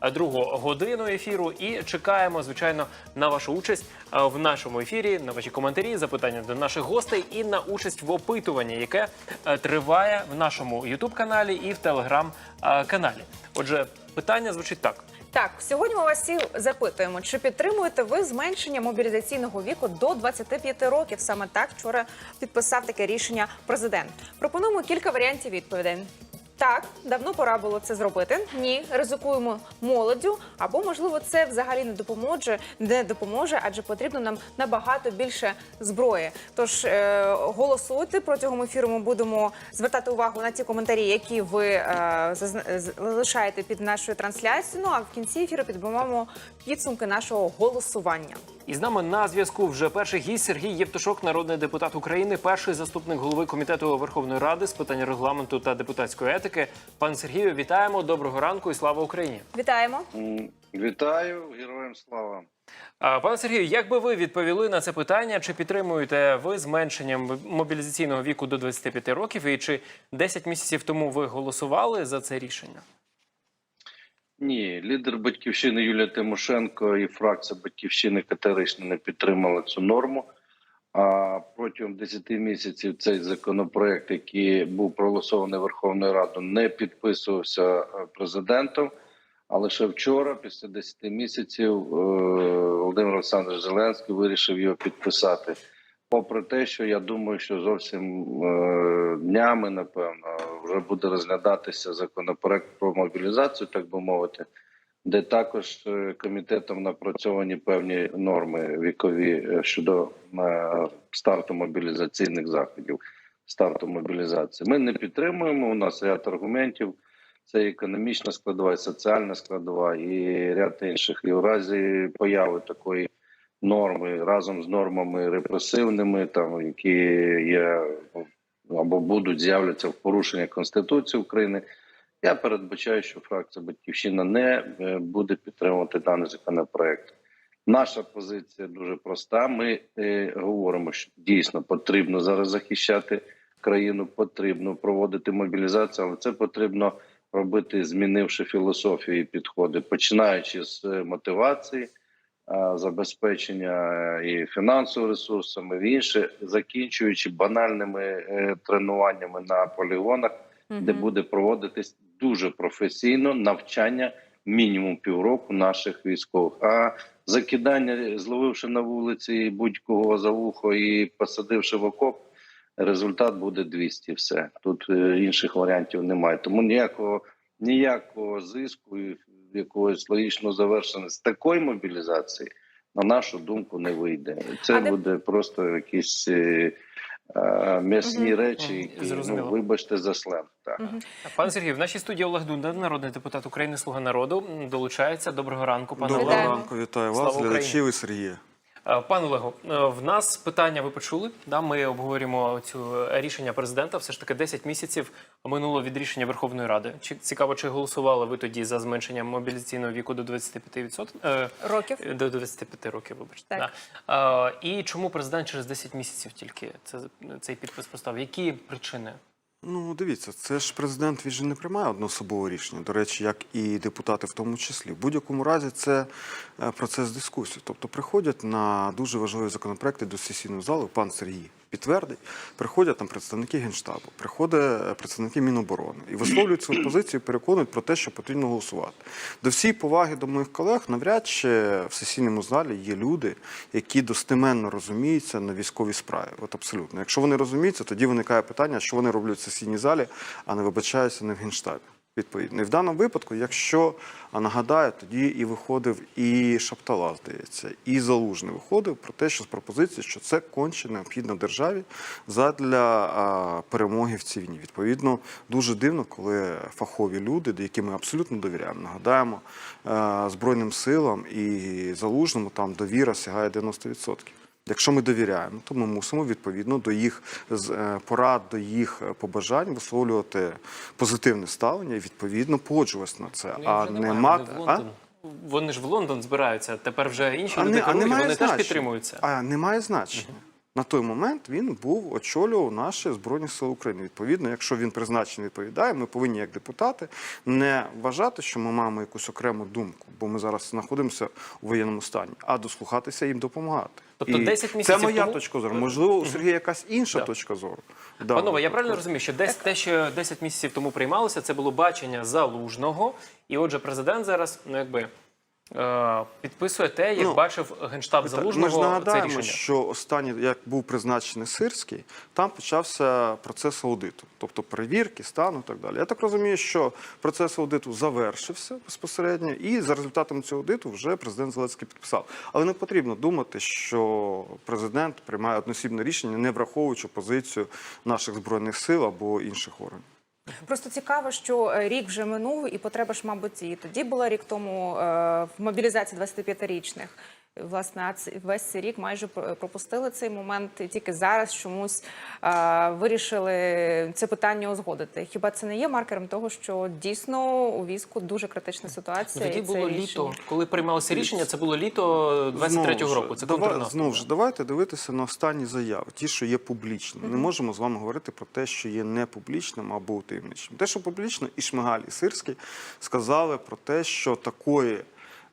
другу годину ефіру. І чекаємо, звичайно, на вашу участь е, в нашому ефірі, на ваші коментарі, запитання до наших гостей і на участь в опитуванні, яке е, триває в нашому Ютуб каналі і в Телеграм е, каналі. Отже, питання звучить так. Так, сьогодні ми вас всіх запитуємо, чи підтримуєте ви зменшення мобілізаційного віку до 25 років? Саме так вчора підписав таке рішення президент. Пропонуємо кілька варіантів відповідей. Так, давно пора було це зробити. Ні, ризикуємо молоддю, або можливо це взагалі не допоможе, не допоможе, адже потрібно нам набагато більше зброї. Тож е, голосуйте протягом ефіру. Ми будемо звертати увагу на ті коментарі, які ви е, залишаєте під нашою трансляцією. Ну а в кінці ефіру підбиваємо підсумки нашого голосування. І з нами на зв'язку вже перший гість Сергій Євтушок, народний депутат України, перший заступник голови комітету Верховної Ради з питань регламенту та депутатської етики. Пане Сергію, вітаємо. Доброго ранку і слава Україні. Вітаємо. Вітаю, героям слава. Пане Сергію, як би ви відповіли на це питання? Чи підтримуєте ви зменшення мобілізаційного віку до 25 років? І чи 10 місяців тому ви голосували за це рішення? Ні, лідер батьківщини Юлія Тимошенко і фракція батьківщини категорично не підтримали цю норму. А протягом 10 місяців цей законопроект, який був проголосований Верховною Радою, не підписувався е, президентом. А лише вчора, після 10 місяців, е, Володимир Олександрович Зеленський вирішив його підписати. Попри те, що я думаю, що зовсім е, днями, напевно, вже буде розглядатися законопроект про мобілізацію, так би мовити, де також е, комітетом напрацьовані певні норми вікові е, щодо старту мобілізаційних заходів, старту мобілізації. Ми не підтримуємо. У нас ряд аргументів. Це економічна складова, і соціальна складова, і ряд інших. І в разі появи такої норми разом з нормами репресивними, там які є або будуть з'являться в порушення Конституції України. Я передбачаю, що фракція Батьківщина не е, буде підтримувати даний законопроект. Наша позиція дуже проста. Ми е, говоримо, що дійсно потрібно зараз захищати країну, потрібно проводити мобілізацію, але це потрібно робити, змінивши філософію і підходи, починаючи з е, мотивації, забезпечення е, і фінансовими ресурсами, і інше, закінчуючи банальними е, тренуваннями на полігонах, де буде проводитись дуже професійно навчання мінімум півроку наших військових. А закидання, зловивши на вулиці будь-кого за вухо і посадивши в окоп, результат буде 200. Все тут е, інших варіантів немає. Тому ніякого ніякого зиску і якогось логічного завершення з такої мобілізації, на нашу думку, не вийде. Це А де- буде просто якісь. е, е, М'ясні угу. речі, які ну, вибачте за сленг. Так. Мгм. Пане Сергію, в нашій студії Олег Дунда, народний депутат України, слуга народу, долучається. Доброго ранку, пане Доброго ранку, вітаю Слава вас, глядачів і Сергія. Е, Пане Олего, е, в нас питання ви почули. Да, ми обговорюємо цю е, рішення президента. Все ж таки 10 місяців минуло від рішення Верховної Ради. Чи цікаво, чи голосували ви тоді за зменшення мобілізаційного віку до 25%? Е, Років. До 25 років, вибачте. Так. Да. І чому президент через 10 місяців тільки це, цей підпис поставив? Які причини? Ну, дивіться, це ж президент він же не приймає одноособове рішення. До речі, як і депутати в тому числі. В будь-якому разі це е, процес дискусії. Тобто приходять на дуже важливі законопроекти до сесійної зали, пан Сергій підтвердить, приходять там представники Генштабу, приходять е, представники Міноборони і висловлюють свою позицію, переконують про те, що потрібно голосувати. До всієї поваги до моїх колег, навряд чи в сесійному залі є люди, які достеменно розуміються на військовій справі. От абсолютно. Якщо вони розуміються, тоді виникає питання, що вони роблять в сесійній залі, а не вибачаються не в генштабі. Відповідно, і в даному випадку, якщо нагадаю, тоді і виходив і Шаптала, здається, і Залужний виходив про те, що з пропозиції, що це конче необхідно державі задля а, перемоги в цій війні. Відповідно, дуже дивно, коли фахові люди, до яким ми абсолютно довіряємо, нагадаємо а, Збройним силам і Залужному там довіра сягає 90%. Якщо ми довіряємо, то ми мусимо відповідно до їх е, порад, до їх е, побажань висловлювати позитивне ставлення і відповідно погоджуватися на це, Ну, а нема не мати. вони ж в Лондон збираються. Тепер вже інші А люди не- керують, вони теж підтримуються. А немає значення. На той момент він був очолював наші збройні сили України. Відповідно, якщо він призначений відповідає, ми повинні як депутати не вважати, що ми маємо якусь окрему думку, бо ми зараз знаходимося у воєнному стані, а дослухатися їм допомагати. Тобто І 10 це моя тому- точка зору. Можливо, у Сергія якась інша Да. точка зору. Да. Панове, я правильно розумію, що десь те, що 10 місяців тому приймалося, це було бачення залужного, і отже, президент зараз, ну якби. Е, Підписує те, як Ну, бачив генштаб залужного Ми ж це нагадаємо, рішення. що останній, як був призначений Сирський, там почався процес аудиту, тобто перевірки, стану і так далі. Я так розумію, що процес аудиту завершився безпосередньо, і за результатами цього аудиту вже президент Зеленський підписав. Але не потрібно думати, що президент приймає односібне рішення, не враховуючи позицію наших збройних сил або інших органів. Просто цікаво, що е, рік вже минув, і потреба ж, мабуть, і тоді була рік тому е, в мобілізації 25-річних. Власне, а весь цей рік майже про- пропустили цей момент, і тільки зараз чомусь е, вирішили це питання узгодити. Хіба це не є маркером того, що дійсно у війську дуже критична ситуація? Тоді і це було рішення- літо, коли приймалося рішення, це було літо 23-го року. Це давай- контрнаступ. Знову ж, давайте дивитися на останні заяви, ті, що є публічні. Не можемо з вами говорити про те, що є не публічним або таємничним. Те, що публічно, і Шмигаль, і Сирський сказали про те, що такої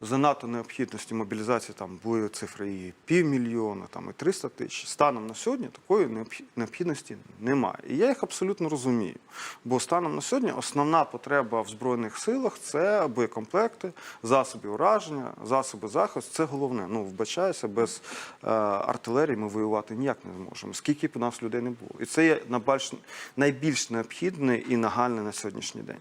занадто необхідності мобілізації там були цифри і півмільйона, там і 300 тисяч. Станом на сьогодні такої необхі- необхідності немає. І я їх абсолютно розумію. Бо станом на сьогодні основна потреба в збройних силах це боєкомплекти, засоби ураження, засоби захисту. Це головне. Ну вбачаюся, без е, артилерії ми воювати ніяк не зможемо. Скільки б у нас людей не було, і це є найбільш необхідне і нагальне на сьогоднішній день.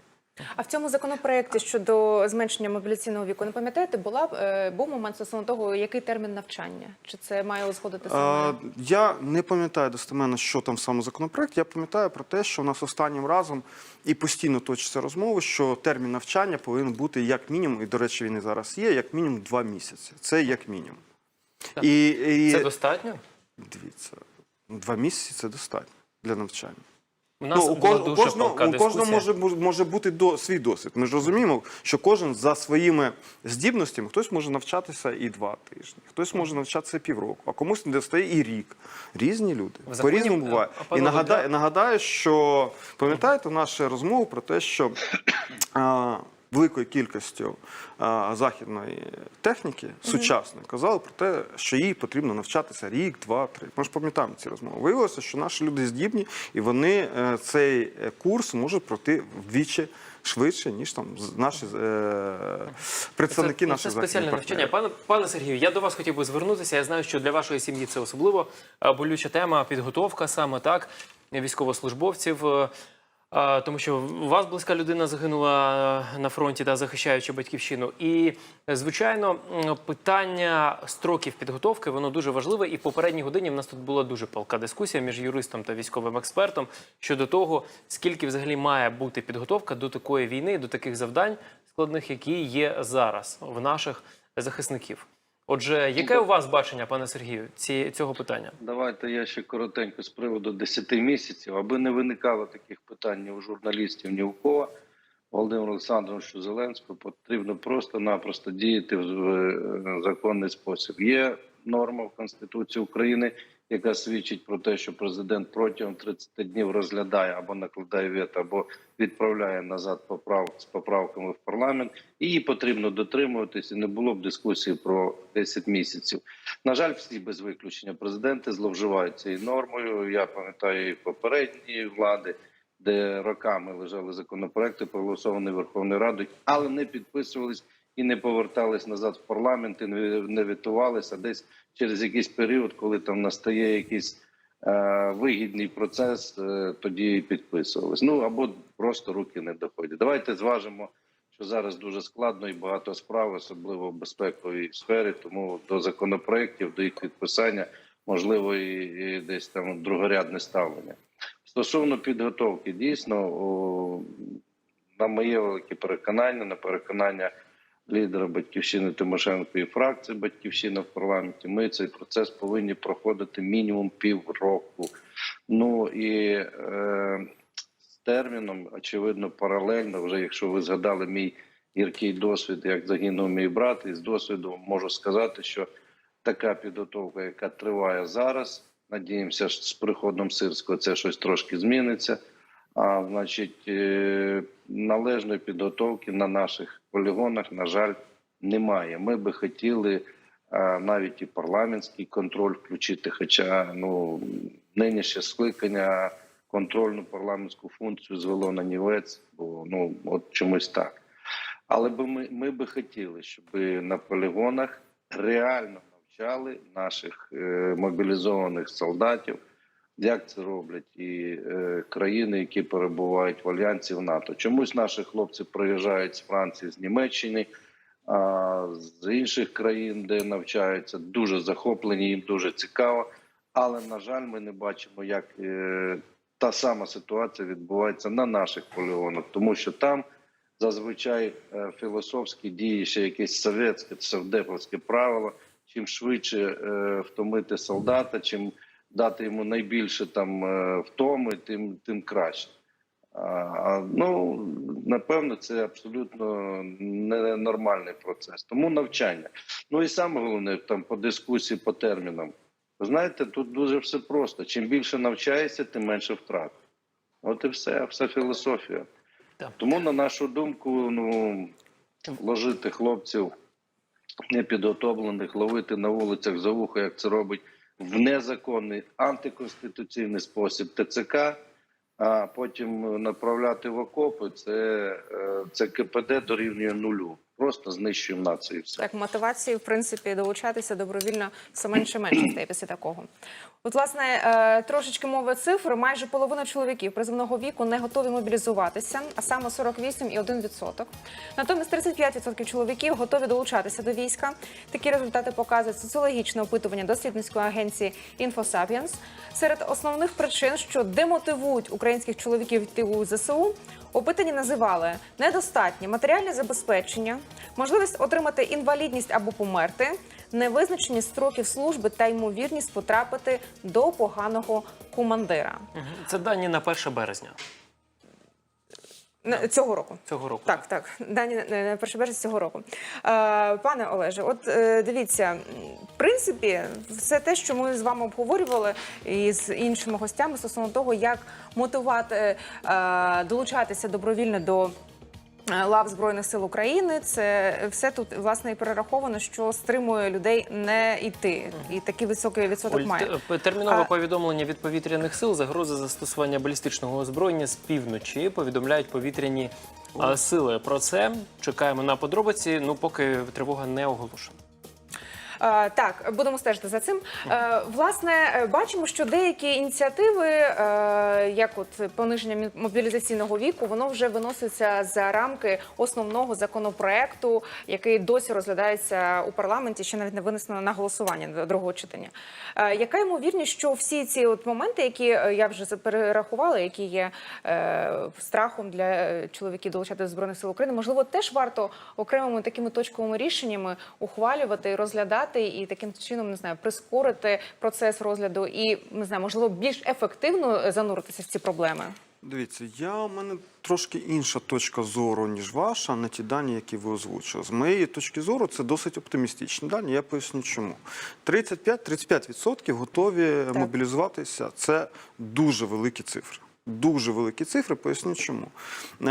А в цьому законопроекті щодо зменшення мобіляційного віку, не пам'ятаєте, була е, був момент стосовно того, який термін навчання? Чи це має узгодити саме? Я не пам'ятаю достеменно, що там саме законопроект. Я пам'ятаю про те, що у нас останнім разом і постійно точаться розмови, що термін навчання повинен бути як мінімум, і до речі, він і зараз є, як мінімум два місяці. Це як мінімум. І, і Це достатньо? дивіться, два місяці це достатньо для навчання. У нас Ну, у, була дуже кожного, палка у кожного може, може бути до, свій досвід. Ми ж розуміємо, що кожен за своїми здібностями хтось може навчатися і два тижні, хтось може навчатися півроку, а комусь не достає і рік. Різні люди. По-різному е, буває. І нагадаю, нагадаю, що пам'ятаєте нашу розмову про те, що а, великою кількістю а, західної техніки сучасної казали про те, що їй потрібно навчатися рік, два, три. Ми ж пам'ятаємо ці розмови. Виявилося, що наші люди здібні, і вони е, цей е, курс можуть пройти вдвічі швидше, ніж там наші е, представники це, наших це спеціальне навчання. Пане пане Сергію, я до вас хотів би звернутися. Я знаю, що для вашої сім'ї це особливо болюча тема, підготовка саме так військовослужбовців. Тому що у вас близька людина загинула на фронті, да, захищаючи батьківщину. І, е, звичайно, питання строків підготовки воно дуже важливе. І в попередній годині в нас тут була дуже палка дискусія між юристом та військовим експертом щодо того, скільки взагалі має бути підготовка до такої війни, до таких завдань складних, які є зараз в наших захисників. Отже, яке у вас бачення, пане Сергію, ці, цього питання? Давайте я ще коротенько з приводу 10 місяців, аби не виникало таких питань ні у журналістів, ні у кого. Володимиру Олександровичу Зеленському потрібно просто-напросто діяти в законний спосіб. Є норма в Конституції України, яка свідчить про те, що президент протягом 30 днів розглядає або накладає вето, або відправляє назад поправ з поправками в парламент. Її потрібно дотримуватись, і не було б дискусії про 10 місяців. На жаль, всі без виключення президенти зловживають цією нормою. Я пам'ятаю і попередні влади, де роками лежали законопроекти, проголосовані Верховною Радою, але не підписувались і не повертались назад в парламент, і не, витувалися десь через якийсь період, коли там настає якийсь е, вигідний процес, е, тоді підписувались. Ну або просто руки не доходять. Давайте зважимо. Що зараз дуже складно і багато справ, особливо в безпековій сфері, тому до законопроєктів, до їх підписання можливо і, і десь там другорядне ставлення. Стосовно підготовки, дійсно, о, на моє велике переконання, на переконання лідера батьківщини Тимошенко і фракції Батьківщина в парламенті, ми цей процес повинні проходити мінімум півроку. Ну і е, з терміном, очевидно, паралельно, вже якщо ви згадали мій гіркий досвід, як загинув мій брат, і з досвіду можу сказати, що така підготовка, яка триває зараз, Надіємося, що з приходом сирського це щось трошки зміниться. А значить, е, належної підготовки на наших полігонах, на жаль, немає. Ми би хотіли е, навіть і парламентський контроль включити. Хоча ну нинішнє скликання контрольну парламентську функцію звело на нівець, бо ну от чомусь так. Але би ми, ми би хотіли, щоб на полігонах реально навчали наших е, мобілізованих солдатів, як це роблять і е, країни, які перебувають в альянсі в НАТО. Чомусь наші хлопці приїжджають з Франції, з Німеччини, а з інших країн, де навчаються, дуже захоплені, їм дуже цікаво. Але на жаль, ми не бачимо, як е, та сама ситуація відбувається на наших полігонах, тому що там зазвичай е, філософські дії, ще якесь совєтське, совдеповське правило. Чим швидше е, втомити солдата, чим дати йому найбільше там е, втоми, тим, тим краще. А, а, ну, напевно, це абсолютно ненормальний процес. Тому навчання. Ну і саме головне там по дискусії по термінам. Знаєте, тут дуже все просто. Чим більше навчаєшся, тим менше втрат. От і все, вся філософія. Так. Тому, на нашу думку, ну ложити хлопців непідготовлених, ловити на вулицях за вухо, як це робить в незаконний антиконституційний спосіб ТЦК, а потім направляти в окопи, це, е, це КПД дорівнює нулю. Просто знищуємо націю. Все. Так, мотивації, в принципі, долучатися добровільно все менше менше стає після такого. От, власне, е, трошечки мови цифр. Майже половина чоловіків призовного віку не готові мобілізуватися, а саме 48,1%. Натомість 35% чоловіків готові долучатися до війська. Такі результати показують соціологічне опитування дослідницької агенції InfoSapiens. Серед основних причин, що демотивують українських чоловіків йти у ЗСУ, Опитані називали недостатнє матеріальне забезпечення, можливість отримати інвалідність або померти, невизначеність строків служби та ймовірність потрапити до поганого командира Це дані на 1 березня цього року. цього року. Так, так, дані на- перший березня цього року. Е, пане Олеже, от е, дивіться, в принципі, все те, що ми з вами обговорювали і з іншими гостями стосовно того, як мотивувати е, долучатися добровільно до. Е, Лав Збройних сил України це все тут власне і перераховано, що стримує людей не йти, і такий високий відсоток Оль, має. Термінове А- повідомлення від повітряних сил загрози застосування балістичного озброєння з півночі повідомляють повітряні а, сили. Про це чекаємо на подробиці. Ну поки тривога не оголошена. Е, Так, будемо стежити за цим. Е, Власне, бачимо, що деякі ініціативи, е, як от пониження мобілізаційного віку, воно вже виноситься за рамки основного законопроекту, який досі розглядається у парламенті, ще навіть не винесено на голосування до другого читання. Яка ймовірність, що всі ці от моменти, які я вже перерахувала, які є страхом для чоловіків долучати до збройних сил України, можливо, теж варто окремими такими точковими рішеннями ухвалювати і розглядати, і таким чином не знаю, прискорити процес розгляду і не знаю, можливо, більш ефективно зануритися в ці проблеми. Дивіться, я у мене трошки інша точка зору, ніж ваша, на ті дані, які ви озвучили. З моєї точки зору, це досить оптимістичні дані. Я поясню, чому 35-35% готові мобілізуватися. Це дуже великі цифри. Дуже великі цифри. Поясню, чому Е,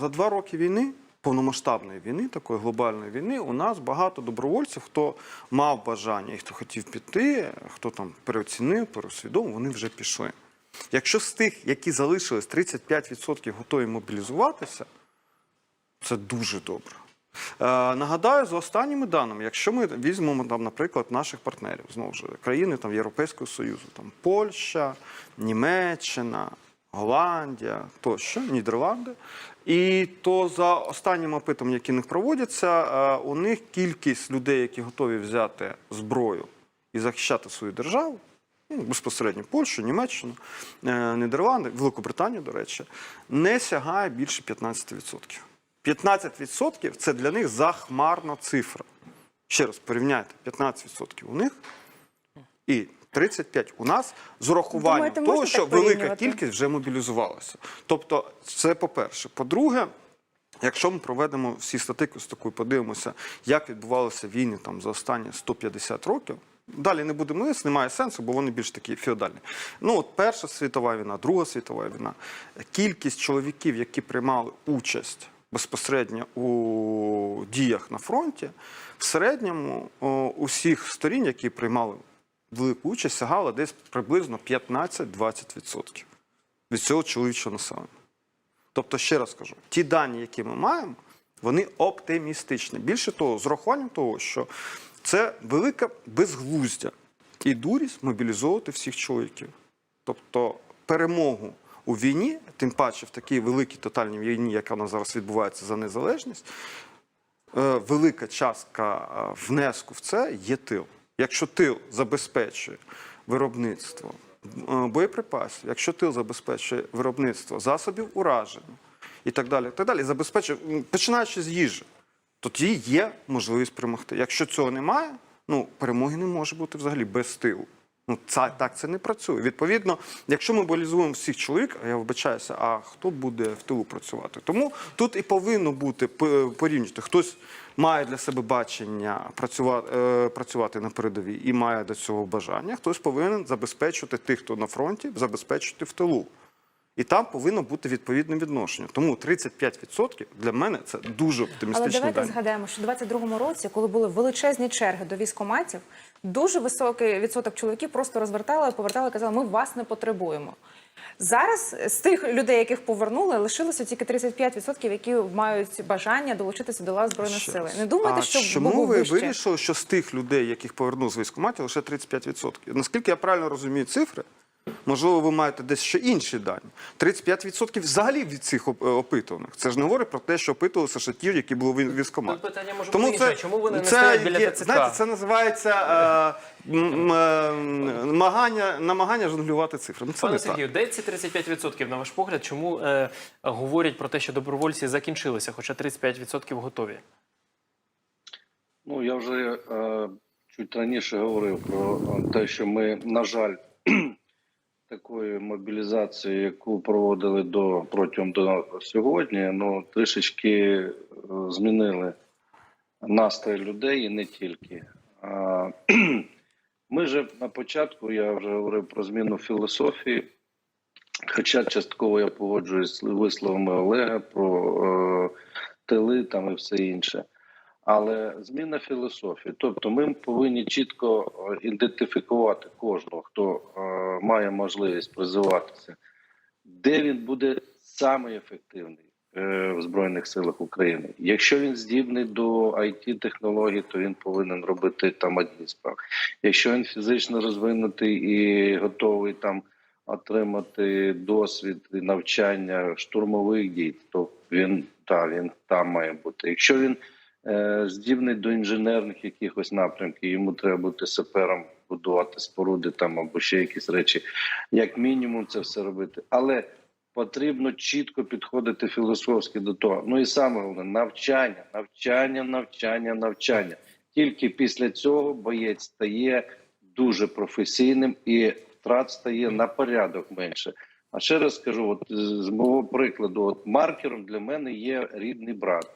за два роки війни. Повномасштабної війни, такої глобальної війни, у нас багато добровольців, хто мав бажання і хто хотів піти, хто там переоцінив, переосвідомив, вони вже пішли. Якщо з тих, які залишились, 35% готові мобілізуватися, це дуже добре. Е, нагадаю, за останніми даними, якщо ми візьмемо там, наприклад, наших партнерів, знову ж країни там, Європейського Союзу, там Польща, Німеччина, Голландія тощо, Нідерланди. І то за останніми опитами, які в них проводяться, е, у них кількість людей, які готові взяти зброю і захищати свою державу, ну, безпосередньо Польщу, Німеччину, е, Нідерланди, Великобританію, до речі, не сягає більше 15%. 15% це для них захмарна цифра. Ще раз порівняйте, 15% у них і 35% у нас з урахуванням Думаєте, того, що велика кількість вже мобілізувалася. Тобто, це по-перше. По-друге, Якщо ми проведемо всі статистику, подивимося, як відбувалися війни там за останні 150 років, Далі не будемо лист, немає сенсу, бо вони більш такі феодальні. Ну, от Перша світова війна, Друга світова війна. Кількість чоловіків, які приймали участь безпосередньо у діях на фронті, в середньому усіх сторін, які приймали велику участь, сягала десь приблизно 15-20% від цього чоловічого населення. Тобто, ще раз кажу, ті дані, які ми маємо, вони оптимістичні. Більше того, з урахуванням того, що це велика безглуздя і дурість мобілізовувати всіх чоловіків. Тобто перемогу у війні, тим паче в такій великій тотальній війні, яка у нас зараз відбувається за незалежність, е, велика частка е, внеску в це є тил. Якщо тил забезпечує виробництво е, боєприпасів, якщо тил забезпечує виробництво засобів ураження і так далі, так далі, забезпечує, починаючи з їжі, тоді є можливість перемогти. Якщо цього немає, ну перемоги не може бути взагалі без тилу. Ну, це, так це не працює. Відповідно, якщо ми мобілізуємо всіх чоловік, я вибачаюся, а хто буде в тилу працювати? Тому тут і повинно бути п- порівнювати. Хтось має для себе бачення працювати, е, працювати на передовій і має до цього бажання. Хтось повинен забезпечувати тих, хто на фронті, забезпечувати в тилу. І там повинно бути відповідне відношення. Тому 35% для мене це дуже Але оптимістичні давайте дані. згадаємо, що в 22-му році, коли були величезні черги до військоматів, дуже високий відсоток чоловіків просто розвертали, повертали, казали, ми вас не потребуємо. Зараз з тих людей, яких повернули, лишилося тільки 35%, які мають бажання долучитися до лав збройних сил. Не думайте, а що чому ви вище? вирішили, що з тих людей, яких повернули з військкоматі, лише 35%? Наскільки я правильно розумію цифри, можливо, ви маєте десь ще інші дані. 35% взагалі від цих опитуваних. Це ж не говорить про те, що опитувалися ще ті, які були в військкоматі. Тут питання може бути інше. Чому вони не це стоять біля є, ТЦК? Знаєте, це називається е, м, е, намагання, намагання жонглювати цифрами. Це Пане не так. Сергію, де ці 35% на ваш погляд? Чому е, говорять про те, що добровольці закінчилися, хоча 35% готові? Ну, я вже е, чуть раніше говорив про е, те, що ми, на жаль, такої мобілізації, яку проводили до протягом до сьогодні, ну трішечки е, змінили настрій людей і не тільки. Ми же на початку, я вже говорив про зміну філософії, хоча частково я погоджуюсь з висловами Олега про е, тили там і все інше. Але зміна філософії, тобто ми повинні чітко е, ідентифікувати кожного, хто е, має можливість призиватися, де він буде саме е, в Збройних силах України. Якщо він здібний до it технологій, то він повинен робити там одні справи. Якщо він фізично розвинутий і готовий там отримати досвід і навчання штурмових дій, то він та він там має бути. Якщо він здібний до інженерних якихось напрямків, йому треба бути сапером, будувати споруди там або ще якісь речі, як мінімум, це все робити. Але потрібно чітко підходити філософськи до того. Ну і саме головне навчання, навчання, навчання, навчання. Тільки після цього боєць стає дуже професійним і втрат стає на порядок менше. А ще раз скажу, от з з мого прикладу, от маркером для мене є рідний брат,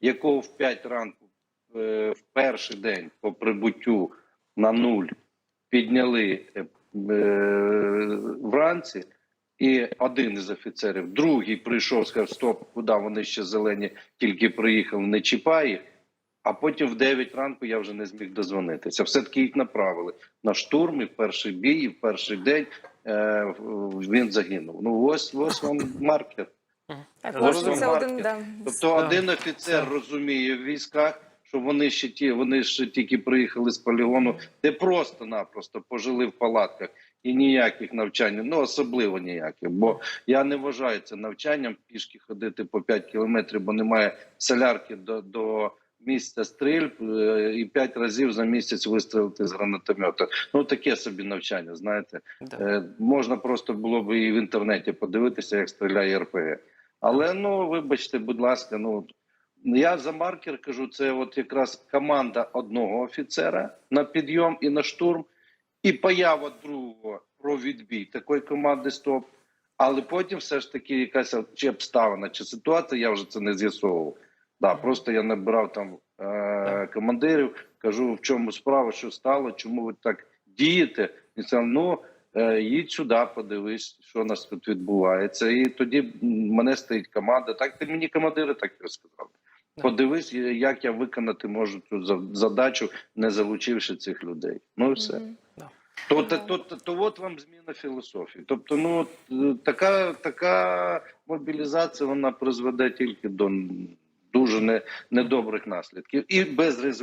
якого в 5 ранку е, в перший день по прибуттю на нуль підняли е, е, вранці, і один із офіцерів, другий прийшов, сказав: Стоп, куди вони ще зелені, тільки приїхав, не чіпай їх. А потім в 9 ранку я вже не зміг дозвонитися. Все-таки їх направили на штурм, і в перший бій, і в перший день е, він загинув. Ну ось ось вам маркер. Так, власне, це один да. Тобто один офіцер розуміє в військах, що вони ще ті, вони ще тільки приїхали з полігону, де просто-напросто пожили в палатках і ніяких навчань, ну особливо ніяких. Бо я не вважаю це навчанням пішки ходити по 5 кілометрів, бо немає солярки до, до місця стрільб е, і 5 разів за місяць вистрілити з гранатомета. Ну таке собі навчання, знаєте. Да. Е, можна просто було б і в інтернеті подивитися, як стріляє РПГ. Але ну вибачте, будь ласка, ну я за маркер кажу, це от якраз команда одного офіцера на підйом і на штурм, і поява другого про відбій такої команди стоп. Але потім все ж таки якась чи обставина, чи ситуація, я вже це не з'ясовував. Да, просто я набирав там е, командирів. Кажу, в чому справа, що стало, чому ви так дієте? І це ну. Е, Їдь сюди, подивись, що у нас тут відбувається. І тоді мене стоїть команда. Так ти мені командири так і сказали. Да. Подивись, як я виконати можу цю задачу, не залучивши цих людей. Ну і все. То, то, то, то, то от вам зміна філософії. Тобто, ну е, така, така мобілізація вона призведе тільки до дуже не, недобрих наслідків і без результатів.